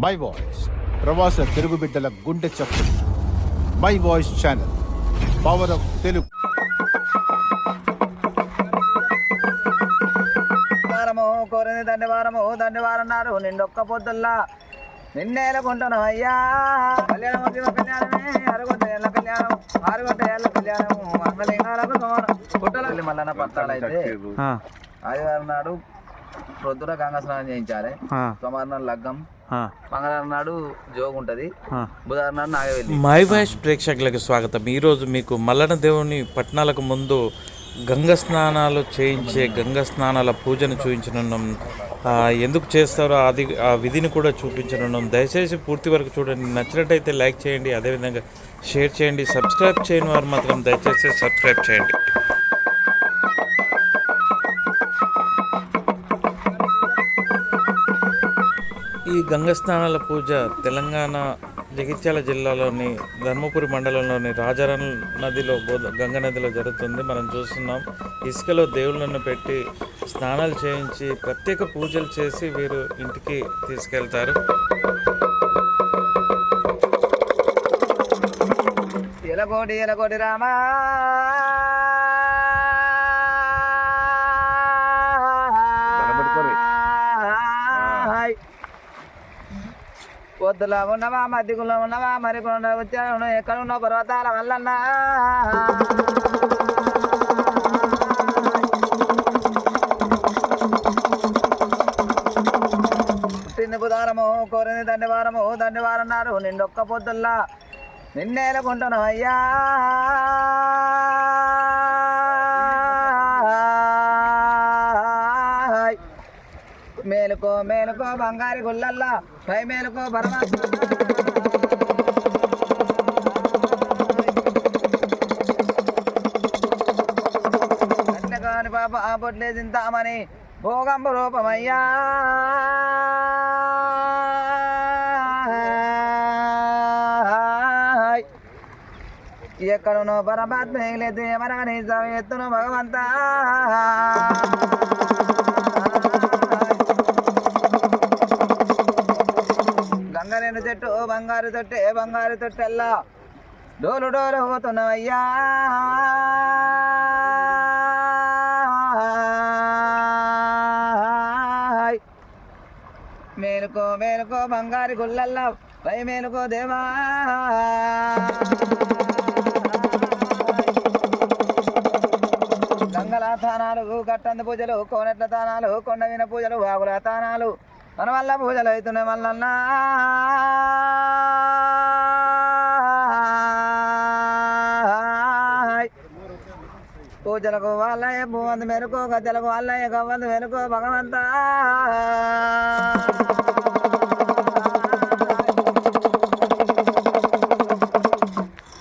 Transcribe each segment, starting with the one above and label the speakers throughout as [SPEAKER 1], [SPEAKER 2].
[SPEAKER 1] My voice ప్రవాస తెలుగు బిడ్డల గుండె చప్పుడు. My voice channel power of Telugu
[SPEAKER 2] వారము కోరింది దండి వారము దండి వారన్నారు నిండొక్క పొద్దుల్లా నిన్నేలకుంటాను అయ్యా. కళ్యాణం వచ్చిన కళ్యాణమే అరగొట్ట ఏళ్ళ కళ్యాణం ఆరుగొట్ట ఏళ్ళ కళ్యాణము అన్నలింగాలకు సమానం పుట్టల మల్లన్న పత్తాలు అయితే
[SPEAKER 3] ఆ,
[SPEAKER 2] ఆదివారం నాడు ప్రొద్దున గంగా స్నానం చేయించాలి. సోమవారం నాడు లగ్గం మంగళవారం నాడు జోగు ఉంటది. బుధవారం నాడు నాగవెల్లి.
[SPEAKER 3] మై వాయిస్ ప్రేక్షకులకు స్వాగతం. ఈరోజు మీకు మల్లన దేవుని పట్టణాలకు ముందు గంగ స్నానాలు చేయించే గంగ స్నానాల పూజను చూపించనున్నాం. ఎందుకు చేస్తారో అది ఆ విధిని కూడా చూపించనున్నాం. దయచేసి పూర్తి వరకు చూడండి. నచ్చినట్టయితే లైక్ చేయండి. అదేవిధంగా షేర్ చేయండి. సబ్స్క్రైబ్ చేయని వారు మాత్రం దయచేసి సబ్స్క్రైబ్ చేయండి. ఈ గంగ స్నానాల పూజ తెలంగాణ జగిత్యాల జిల్లాలోని ధర్మపురి మండలంలోని రాజారం నదిలో గంగ నదిలో జరుగుతుంది. మనం చూస్తున్నాం ఇసుకలో దేవుళ్ళను పెట్టి స్నానాలు చేయించి ప్రత్యేక పూజలు చేసి వీరు ఇంటికి తీసుకెళ్తారు.
[SPEAKER 2] ఎలకోటి ఎలకోటి రామా పొద్దులో ఉన్నవా మధ్యకుల్లో ఉన్నవా మరి వచ్చాను ఎక్కడ ఉన్నావు పర్వతాల వల్లన్నా. పుట్టింది బుధారము కోరింది దండివారము దండివారన్నారు దండి నిండొక్క పొద్దుల్లా నిన్నేలకుంటాను అయ్యా మేలుకో మేలుకో బంగారు గుల్లల్లా పై మేలుకో పరమాత్మ కాని పాప ఆ బొట్లే తింటామని భోగంబ రూపమయ్యా. ఎక్కడునో పరమాత్మ లేదు ఏమనని ఎత్తును భగవంత. గంగరేణు చెట్టు? బంగారు తొట్టే బంగారు తొట్టెల్లా. డోలు డోలు పోతున్నావయ్యా. మేలుకో మేలుకో బంగారు గుల్లల్లా పై మేలుకో దేవా. గంగల తానాలు గట్టంద పూజలు కోనెట్ల తానాలు కొండవిన పూజలు వాగుల తానాలు. మన వల్ల పూజలు అవుతున్నాయి మళ్ళన్న పూజలకు వాళ్ళయ్య భూమంది మెరుకో గద్దెలకు వాళ్ళయ్య గవ్వంది మెరుకో భగవంతా.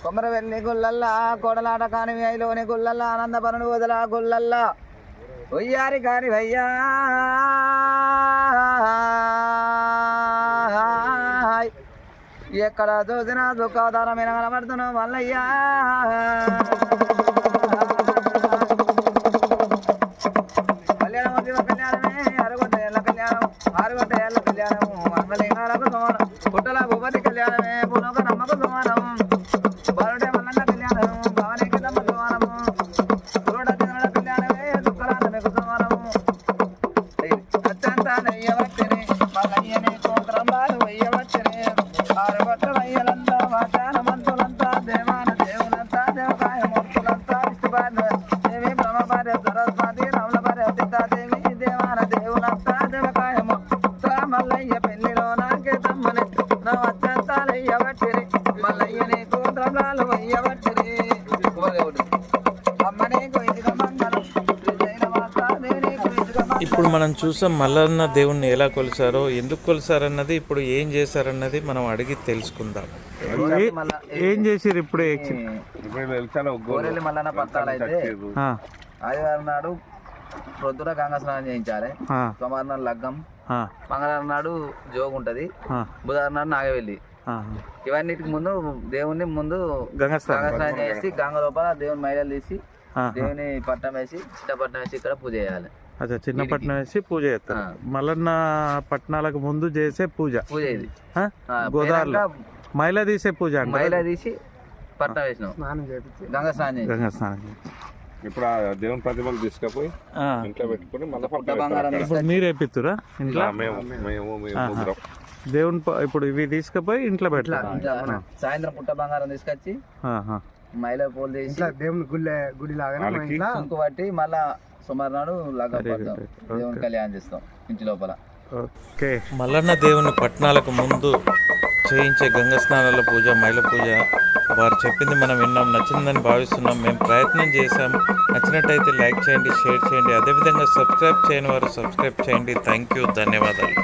[SPEAKER 2] కొమర గుళ్ళల్లా గుల్లల్లా కోడలాట కాని అయిలోని గుళ్ళల్లా ఆనందపరుని వదల గుల్లల్లా ఉయ్యారి కాని వయ్యా ఎక్కడ చూసినా దుఃఖావతారమైన కనబడుతున్నావు మల్లయ్యా. కళ్యాణం కళ్యాణమే అరగొట్ట ఏళ్ళ కళ్యాణం ఆరుగొట్ట ఏళ్ళ కళ్యాణము అన్నలింగాలకు సమానం పుట్టల భూపతి కళ్యాణమే నమ్మకు సమానం బాలుడే సమానము గురుడ కళ్యాణమే సమానము అత్యంత నెయ్యవచ్చని దేవి బ్రహ్మపార్య సరస్వతి రమణ సీతాదేవి దేవాన దేవులంతా దేవకాయ మల్లయ్య పెళ్ళిలో నాకే తమ్మని నా అత్యంతాలయ్యవచ్చిరి మల్లయ్యనే కోత్రంబాలు అమ్మనే కొయ్యిగా
[SPEAKER 3] ఇప్పుడు మనం చూసాం మల్లన్న దేవుణ్ణి ఎలా కొలిసారో ఎందుకు కొలిసారన్నది ఇప్పుడు ఏం చేశారన్నది మనం అడిగి తెలుసుకుందాం. ఏం చేసిరు ఇప్పుడే?
[SPEAKER 2] గోరెల్లి మల్లన్న అయితే ఆదివారం నాడు ప్రొద్దున గంగా స్నానం చేయించాలి. సోమవారం నాడు లగ్గం మంగళవారం నాడు జోగు ఉంటది బుధవారం నాడు నాగవెల్లి. ఇవన్నిటికి ముందు దేవుని ముందు
[SPEAKER 3] గంగా
[SPEAKER 2] గంగా స్నానం చేసి గంగ లోపల దేవుని మైలలు తీసి దేవుని పట్టం వేసి చిట్ట పట్టం వేసి ఇక్కడ పూజ చేయాలి.
[SPEAKER 3] అచ్చా చిన్న పట్నం వేసి పూజ చేస్తారు. మల్లన్న పట్నాలకు ముందు చేసే పూజ.
[SPEAKER 2] పూజ ఇది.
[SPEAKER 3] గోదావరిలో. మైల తీసే పూజ
[SPEAKER 2] మైల తీసి పట్నం వేసినాం. గంగా స్నానం చేసి.
[SPEAKER 3] గంగా స్నానం చేసి.
[SPEAKER 4] ఇప్పుడు ఆ దేవుని ప్రతిమలు తీసుకుపోయి. ఇంట్లో పెట్టుకుని మళ్ళీ
[SPEAKER 3] ఇప్పుడు మీరు వేపిస్తురా ఇంట్లో?
[SPEAKER 4] మేము మేము
[SPEAKER 3] దేవుని ఇప్పుడు ఇవి తీసుకుపోయి ఇంట్లో పెట్టాలి
[SPEAKER 2] సాయంత్రం పుట్ట బంగారం తీసుకొచ్చి మైల పూలు తీసి
[SPEAKER 5] దేవుని గుడి గుడి
[SPEAKER 2] కుంకు పట్టి మళ్ళా సుమారు నాడు
[SPEAKER 3] good.
[SPEAKER 2] దేవుని కళ్యాణం చేస్తాం ఇంటి లోపల.
[SPEAKER 3] ఓకే మల్లన్న దేవుని పట్నాలకు ముందు చేయించే గంగ స్నానాల పూజ మైల పూజ వారు చెప్పింది మనం విన్నాం నచ్చిందని భావిస్తున్నాం. మేము ప్రయత్నం చేశాం. నచ్చినట్టయితే లైక్ చేయండి షేర్ చేయండి. అదేవిధంగా సబ్స్క్రైబ్ చేయని వారు సబ్స్క్రైబ్ చేయండి. థ్యాంక్ యూ ధన్యవాదాలు.